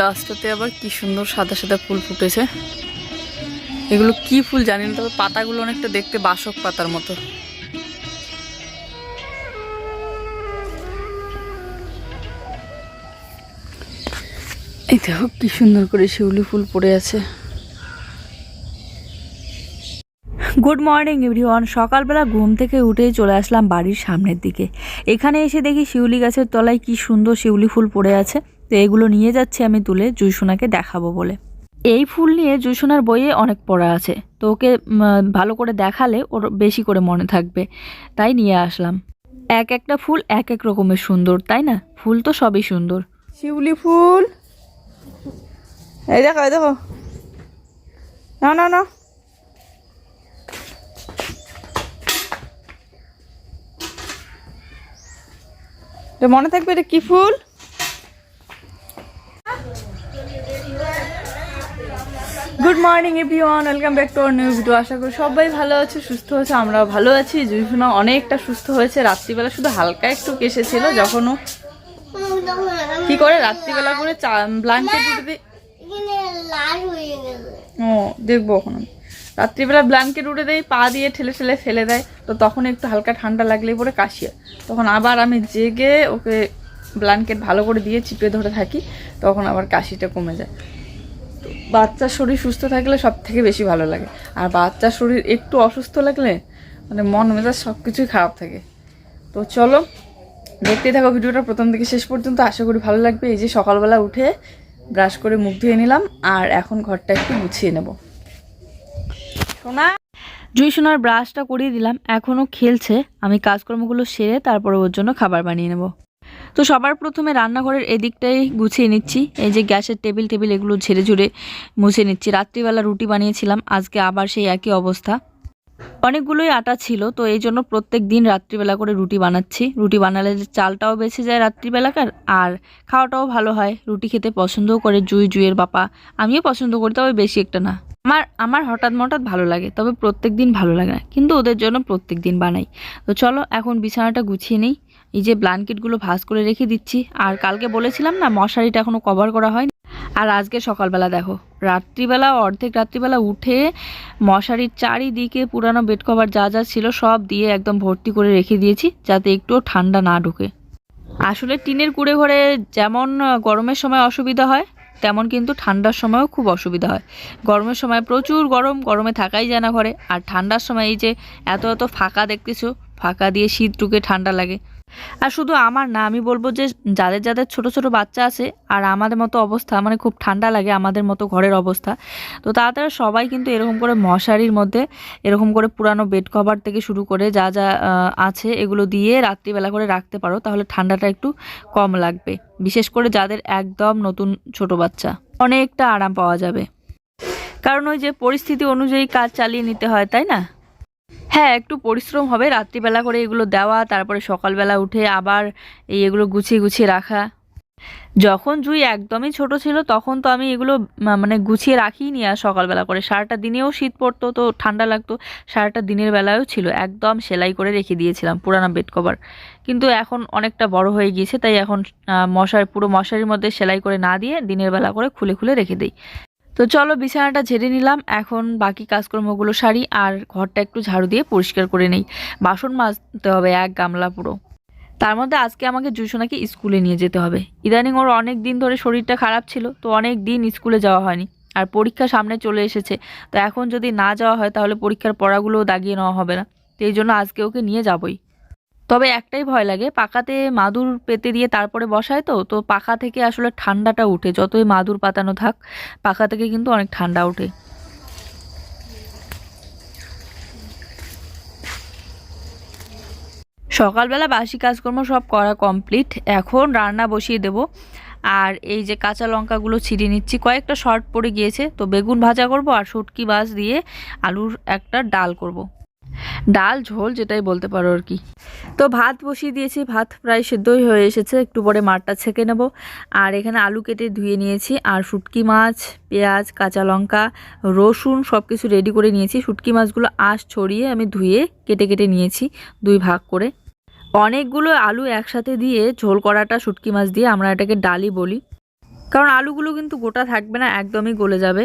গাছটাতে আবার কি সুন্দর সাদা সাদা ফুল ফুটেছে। এগুলো কি ফুল জানি না, তবে পাতাগুলো অনেকটা দেখতে বাসক পাতার মতো। এই দেখো কি সুন্দর করে শিউলি ফুল পড়ে আছে। গুড মর্নিং এভরিওয়ান সকালবেলা ঘুম থেকে উঠেই চলে আসলাম বাড়ির সামনের দিকে। এখানে এসে দেখি শিউলি গাছের তলায় কি সুন্দর শিউলি ফুল পড়ে আছে। তো এগুলো নিয়ে যাচ্ছি আমি তুলে জুইসোনাকে দেখাবো বলে। এই ফুল নিয়ে জুইসোনার বইয়ে অনেক পড়া আছে। তো ওকে ভালো করে দেখালে ওর বেশি করে মনে থাকবে। তাই নিয়ে আসলাম। এক একটা ফুল এক এক রকমের সুন্দর, তাই না? ফুল তো সবই সুন্দর। শিউলি ফুল। এই দেখো এই দেখো। না না না মনে থাকবে এটা কি ফুল? Good morning everyone welcome back to our new video আশা করি সবাই ভালো আছে সুস্থ আছে আমরাও ভালো আছি। জুইফুনা অনেকটা সুস্থ হয়েছে। রাত্রিবেলা শুধু হালকা একটু কেসেছিল যখন ও কি করে? রাত্রিবেলা করে ব্ল্যাঙ্কেট উঠে ও দেখব এখন। রাত্রিবেলা ব্ল্যাঙ্কেট উঠে দেয় পা দিয়ে ঠেলে ঠেলে ফেলে দেয়। তো তখন একটু হালকা ঠান্ডা লাগলেই পরে কাশি তখন আবার আমি জেগে ওকে ব্ল্যাঙ্কেট ভালো করে দিয়ে চিপে ধরে থাকি। তখন আবার কাশিটা কমে যায়। বাচ্চার শরীর সুস্থ থাকলে সব থেকে বেশি ভালো লাগে। আর বাচ্চার শরীর একটু অসুস্থ লাগলে মানে মন মেজাজ সব কিছুই খারাপ থাকে। তো চলো, দেখতেই থাকো ভিডিওটা প্রথম থেকে শেষ পর্যন্ত। আশা করি ভালো লাগবে। এই যে সকালবেলা উঠে ব্রাশ করে মুখ ধুয়ে নিলাম, আর এখন ঘরটা একটু গুছিয়ে নেব। সোনা? জুই সোনার ব্রাশটা করিয়ে দিলাম। এখনও খেলছে। আমি কাজকর্মগুলো সেরে তারপরে ওর জন্য খাবার বানিয়ে নেব। তো সবার প্রথমে রান্নাঘরের এদিকটাই গুছিয়ে নিচ্ছি। এই যে গ্যাসের টেবিল টেবিল এগুলো ঝেড়ে ঝুড়ে মুছে নিচ্ছি। রাত্রিবেলা রুটি বানিয়েছিলাম, আজকে আবার সেই একই অবস্থা। অনেকগুলোই আটা ছিল, তো এই জন্য প্রত্যেক দিন রাত্রিবেলা করে রুটি বানাচ্ছি। রুটি বানালে চালটাও বেঁচে যায় রাত্রিবেলাকার, আর খাওয়াটাও ভালো হয়। রুটি খেতে পছন্দও করে জুই জুইয়ের বাপা। আমিও পছন্দ করি, তবে বেশি একটা না। আমার আমার হঠাৎ মঠাৎ ভালো লাগে, তবে প্রত্যেক দিন ভালো লাগে না, কিন্তু ওদের জন্য প্রত্যেক দিন বানাই। তো চলো, এখন বিছানাটা গুছিয়ে নেই। এই যে ব্ল্যাঙ্কেটগুলো ভাঁজ করে রেখে দিচ্ছি। আর কালকে বলেছিলাম না, মশারিটা এখনও কভার করা হয়নি। আর আজকে সকালবেলা দেখো, রাত্রিবেলা, অর্ধেক রাত্রিবেলা উঠে মশারির চারিদিকে পুরানো বেড কভার যা যা ছিল সব দিয়ে একদম ভর্তি করে রেখে দিয়েছি, যাতে একটুও ঠান্ডা না ঢোকে। আসলে টিনের কুড়ে ঘরে যেমন গরমের সময় অসুবিধা হয়, তেমন কিন্তু ঠান্ডার সময়ও খুব অসুবিধা হয়। গরমের সময় প্রচুর গরম, গরমে থাকাই যায় না ঘরে। আর ঠান্ডার সময় এই যে এত এত ফাঁকা দেখতেছো, ফাঁকা দিয়ে শীত ঢুকে ঠান্ডা লাগে। আর শুধু আমার না, আমি বলব যে যাদের যাদের ছোট ছোট বাচ্চা আছে আর আমাদের মতো অবস্থা মানে খুব ঠান্ডা লাগে আমাদের মতো ঘরের অবস্থা, তো তাড়াতাড়ি সবাই কিন্তু এরকম করে মশারির মধ্যে, এরকম করে পুরানো বেড কভার থেকে শুরু করে যা যা আছে এগুলো দিয়ে রাত্রিবেলা করে রাখতে পারো, তাহলে ঠান্ডাটা একটু কম লাগবে, বিশেষ করে যাদের একদম নতুন ছোট বাচ্চা, অনেকটা আরাম পাওয়া যাবে। কারণ ওই যে পরিস্থিতি অনুযায়ী কাজ চালিয়ে নিতে হয়, তাই না? হ্যাঁ একটু পরিশ্রম হবে। রাত্রিবেলা করে এগুলো দেওয়া, তারপরে সকালবেলা উঠে আবার এই এগুলো গুছিয়ে গুছিয়ে রাখা। যখন জুই একদমই ছোট ছিল, তখন তো আমি এগুলো মানে গুছিয়ে রাখিই নি আর সকালবেলা করে। সারাটা দিনেও শীত পড়তো, তো ঠান্ডা লাগতো। সারাটা দিনের বেলায়ও ছিল। একদম সেলাই করে রেখে দিয়েছিলাম পুরানো বেড কভার। কিন্তু এখন অনেকটা বড় হয়ে গিয়েছে, তাই এখন মশার, পুরো মশারির মধ্যে সেলাই করে না দিয়ে দিনের বেলা করে খুলে খুলে রেখে দিই। তো চলো বিছানাটা ঝেড়ে নিলাম, এখন বাকি কাজকর্মগুলো সারি আর ঘরটা একটু ঝাড়ু দিয়ে পরিষ্কার করে নেই। বাসন মাজতে হবে এক গামলা পুরো। তার মধ্যে আজকে আমাকে জুসোনাকে স্কুলে নিয়ে যেতে হবে। ইদানিং ওর অনেক দিন ধরে শরীরটা খারাপ ছিল, তো অনেক দিন স্কুলে যাওয়া হয়নি আর পরীক্ষা সামনে চলে এসেছে। তো এখন যদি না যাওয়া হয় তাহলে পরীক্ষার পড়াগুলোও দাগিয়ে নেওয়া হবে না। তো এই জন্য আজকে ওকে নিয়ে যাবই। তবে একটাই ভয় লাগে, পাকাতে মাদুর পেতে দিয়ে তারপরে বসায় তো তো পাখা থেকে আসলে ঠান্ডাটা উঠে, যতই মাদুর পাতানো থাক পাখা থেকে কিন্তু অনেক ঠান্ডা ওঠে সকালবেলা বাসি কাজকর্ম সব করা কমপ্লিট, এখন রান্না বসিয়ে দেব আর এই যে কাঁচা লঙ্কাগুলো ছিঁড়ে নিচ্ছি, কয়েকটা শর্ট পড়ে গিয়েছে, তো বেগুন ভাজা করব আর শুটকি মাছ দিয়ে আলুর একটা ডাল করব। ডাল, ঝোল যেটাই বলতে পারো আর কি। তো ভাত বসিয়ে দিয়েছি, ভাত প্রায় সেদ্ধই হয়ে এসেছে, একটু পরে মাঠটা ছেঁকে নেব। আর এখানে আলু কেটে ধুয়ে নিয়েছি, আর শুটকি মাছ, পেঁয়াজ, কাঁচা লঙ্কা, রসুন সব কিছু রেডি করে নিয়েছি। শুটকি মাছগুলো আঁশ ছড়িয়ে আমি ধুয়ে কেটে কেটে নিয়েছি দুই ভাগ করে। অনেকগুলো আলু একসাথে দিয়ে ঝোল করাটা শুটকি মাছ দিয়ে আমরা এটাকে ডালি বলি। কারণ আলুগুলো কিন্তু গোটা থাকবে না, একদমই গলে যাবে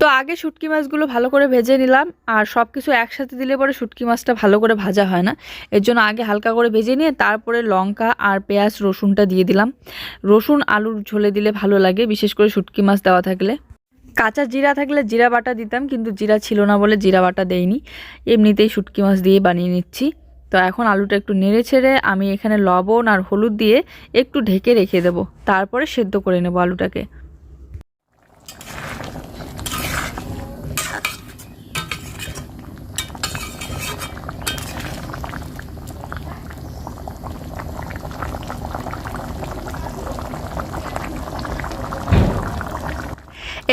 তো আগে শুটকি মাছগুলো ভালো করে ভেজে নিলাম, আর সব কিছু একসাথে দিলে পরে শুটকি মাছটা ভালো করে ভাজা হয় না। এর জন্য আগে হালকা করে ভেজে নিয়ে তারপরে লঙ্কা আর পেঁয়াজ, রসুনটা দিয়ে দিলাম। রসুন, আলুর ঝোলে দিলে ভালো লাগে, বিশেষ করে শুটকি মাছ দেওয়া থাকলে। কাঁচা জিরা থাকলে জিরা বাটা দিতাম, কিন্তু জিরা ছিল না বলে জিরা বাটা দেইনি। এমনিতেই শুটকি মাছ দিয়ে বানিয়ে নিচ্ছি। তো এখন আলুটা একটু নেড়ে ছেড়ে আমি এখানে লবণ আর হলুদ দিয়ে একটু ঢেকে রেখে দেবো। তারপরে সেদ্ধ করে নেব আলুটাকে।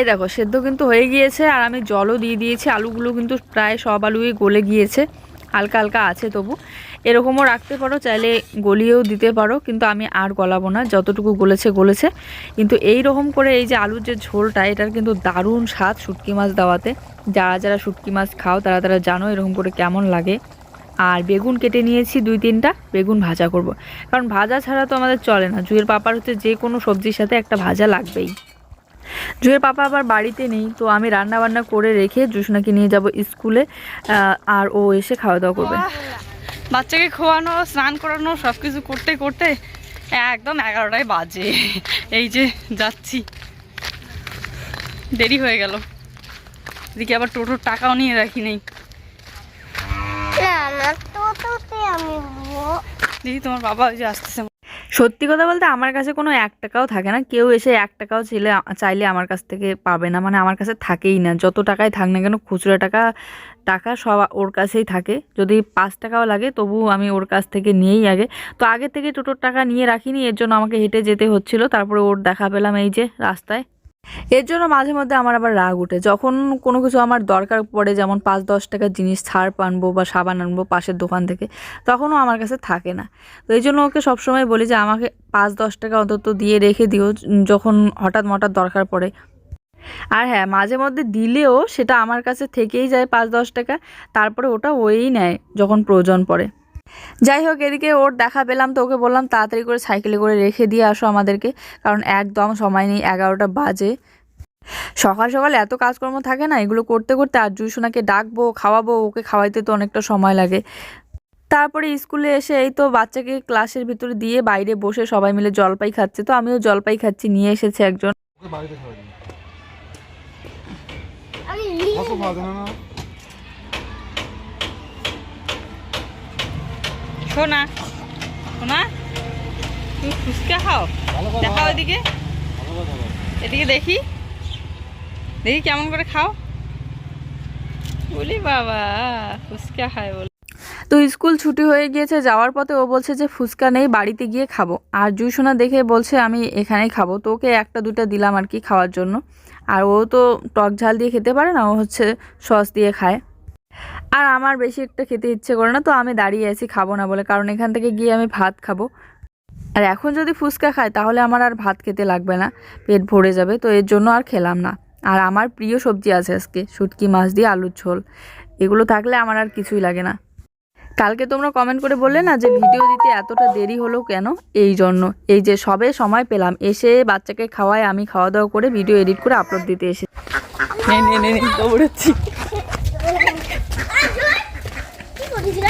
এই দেখো, সেদ্ধ কিন্তু হয়ে গিয়েছে আর আমি জলও দিয়ে দিয়েছি। আলুগুলো কিন্তু প্রায় সব আলুই গলে গিয়েছে। হালকা হালকা আছে তবু। এরকমও রাখতে পারো, চাইলে গলিয়েও দিতে পারো, কিন্তু আমি আর গলাবো না। যতটুকু গলেছে গলেছে। কিন্তু এই রকম করে এই যে আলুর যে ঝোলটা, এটার কিন্তু দারুণ স্বাদ শুটকি মাছ দেওয়াতে। যারা যারা শুটকি মাছ খাও, তারা তারা জানো এরকম করে কেমন লাগে। আর বেগুন কেটে নিয়েছি দুই তিনটা, বেগুন ভাজা করব। কারণ ভাজা ছাড়া তো আমাদের চলে না। জুয়ের পাপার হচ্ছে যে কোনো সবজির সাথে একটা ভাজা লাগবেই। জুয়ের পাপা আবার বাড়িতে নেই তো আমি রান্না বান্না করে রেখে জুসনাকে নিয়ে যাব স্কুলে আর ও এসে খাওয়া দাওয়া করবে। বাচ্চাকে খোয়ানো স্নান করানো সব কিছু করতে করতে একদম এগারোটায় বাজে। এই যে যাচ্ছি। দেরি হয়ে গেল। এদিকে আবার টোটোর টাকাও নিয়ে রাখি নেই। দেখি তোমার বাবা ওই যে আসতেছে। সত্যি কথা বলতে আমার কাছে কোনো এক টাকাও থাকে না। কেউ এসে এক টাকাও ছেলে, চাইলে আমার কাছ থেকে পাবে না। মানে আমার কাছে থাকেই না। যত টাকায় থাক না কেন, খুচরা টাকা টাকা সব ওর কাছেই থাকে। যদি পাঁচ টাকাও লাগে, তবু আমি ওর কাছ থেকে নিয়েই আগে। তো আগে থেকে টোটোর টাকা নিয়ে রাখিনি, এর জন্য আমাকে হেঁটে যেতে হচ্ছিল। তারপরে ওর দেখা পেলাম এই যে রাস্তায়। এর জন্য মাঝে মধ্যে আমার আবার রাগ উঠে। যখন কোনো কিছু আমার দরকার পড়ে, যেমন পাঁচ, দশ টাকার জিনিস, ছাড় আনব বা সাবান আনব পাশের দোকান থেকে, তখনও আমার কাছে থাকে না। তো এই জন্য ওকে সবসময় বলি যে, আমাকে পাঁচ, দশ টাকা অন্তত দিয়ে রেখে দিও, যখন হঠাৎ মঠাৎ দরকার পড়ে। আর হ্যাঁ মাঝে মধ্যে দিলেও সেটা আমার কাছে থেকেই যায় পাঁচ, দশ টাকা, তারপরে ওটা ওই নেয় যখন প্রয়োজন পড়ে। যাই হোক এদিকে ওর দেখা পেলাম তো ওকে বললাম তাড়াতাড়ি করে সাইকেলে করে রেখে দিয়ে আসো আমাদেরকে কারণ একদম সময় নেই এগারোটা বাজে। সকাল সকাল এত কাজকর্ম থাকে না এগুলো করতে করতে আর জুসোনাকে ডাকবো খাওয়াবো ওকে খাওয়াইতে তো অনেকটা সময় লাগে। তারপরে স্কুলে এসে এই তো বাচ্চাকে ক্লাসের ভিতরে দিয়ে বাইরে বসে সবাই মিলে জলপাই খাচ্ছে তো আমিও জলপাই খাচ্ছি নিয়ে এসেছে একজন। ওকে বাড়িতে খাওয়া দিন আমি নিয়ে কত খাওয়া দেন না শোনা। শোনা? তুমি ফুচকা খাও? ভালো দেখাও এদিকে। এদিকে দেখি। দেখি কেমন করে খাও। বলি বাবা ফুচকা খায় বলে। তো স্কুল ছুটি হয়ে গিয়েছে যাওয়ার পথে ও বলছে যে ফুচকা নেই বাড়িতে গিয়ে খাব। আর জুসোনা দেখে বলছে আমি এখানেই খাব। তো ওকে একটা দুটা দিলাম আর কি খাওয়ার জন্য। আর ও তো টক ঝাল দিয়ে খেতে পারে না ও হচ্ছে সস দিয়ে খায়। আর আমার বেশি একটা খেতে ইচ্ছে করে না, তো আমি দাঁড়িয়ে আছি, খাব না বলে। কারণ এখান থেকে গিয়ে আমি ভাত খাব। আর এখন যদি ফুচকা খাই, তাহলে আমার আর ভাত খেতে লাগবে না। পেট ভরে যাবে, তো এর জন্য আর খেলাম না। আর আমার প্রিয় সবজি আছে আজকে, শুটকি, মাছ দিয়ে আলুর ঝোল। এগুলো থাকলে আমার আর কিছুই লাগে না। কালকে তোমরা কমেন্ট করে বললে না যে ভিডিও দিতে এতটা দেরি হলো কেন? এই জন্য। এই যে সবে সময় পেলাম, এসে বাচ্চাকে খাওয়ায় আমি খাওয়া দাওয়া করে ভিডিও এডিট করে আপলোড দিতে এসে দৌড়াচ্ছি কি করেছিলাম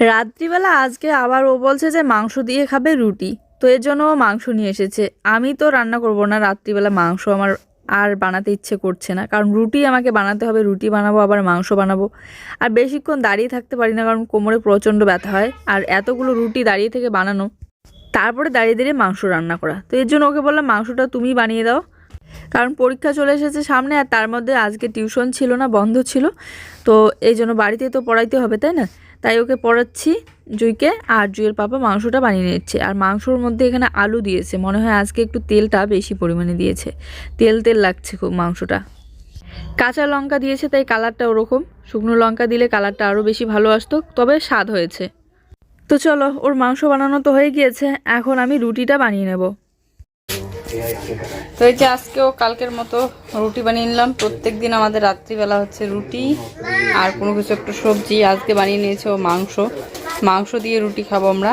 রাত্রিবেলা আজকে আবার ও বলছে যে মাংস দিয়ে খাবে রুটি। তো এর জন্য ও মাংস নিয়ে এসেছে। আমি তো রান্না করব না, রাত্রিবেলা মাংস আমার আর বানাতে ইচ্ছে করছে না। কারণ রুটি আমাকে বানাতে হবে, রুটি বানাবো, আবার মাংস বানাবো। আর বেশিক্ষণ দাঁড়িয়ে থাকতে পারি না, কারণ কোমরে প্রচণ্ড ব্যথা হয়। আর এতগুলো রুটি দাঁড়িয়ে থেকে বানানো, তারপরে দাঁড়িয়ে দাঁড়িয়ে মাংস রান্না করা। তো এর জন্য ওকে বললাম, মাংসটা তুমি বানিয়ে দাও। কারণ পরীক্ষা চলে এসেছে সামনে, আর তার মধ্যে আজকে টিউশন ছিল না, বন্ধ ছিল। তো এই জন্য বাড়িতে তো পড়াইতে হবে, তাই না? তাই ওকে পড়াচ্ছি জুইকে, আর জুইয়ের পাপা মাংসটা বানিয়ে নিচ্ছে। আর মাংসর মধ্যে এখানে আলু দিয়েছে। মনে হয় আজকে একটু তেলটা বেশি পরিমাণে দিয়েছে। তেল তেল লাগছে খুব মাংসটা। কাঁচা লঙ্কা দিয়েছে, তাই কালারটা ওরকম। শুকনো লঙ্কা দিলে কালারটা আরও বেশি ভালো আসতো, তবে স্বাদ হয়েছে। তো চলো, ওর মাংস বানানো তো হয়ে গিয়েছে। এখন আমি রুটিটা বানিয়ে নেব। তো এই যে আজকেও কালকের মতো রুটি বানিয়ে নিলাম। প্রত্যেক দিন আমাদের রাত্রিবেলা হচ্ছে রুটি আর কোনো কিছু একটা সবজি। আজকে বানিয়ে নিয়েছে ও মাংস। মাংস দিয়ে রুটি খাব আমরা।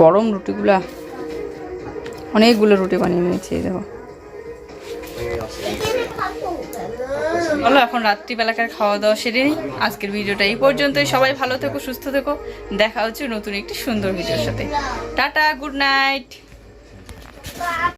গরম রুটিগুলা, অনেকগুলো রুটি বানিয়ে নিয়েছি দেখো। বলো এখন রাত্রিবেলাকার খাওয়া দাওয়া সেরে নিই। আজকের ভিডিওটা এই পর্যন্তই। সবাই ভালো থেকো, সুস্থ থেকো। দেখা হচ্ছে নতুন একটি সুন্দর ভিডিওর সাথে। Tata, good night.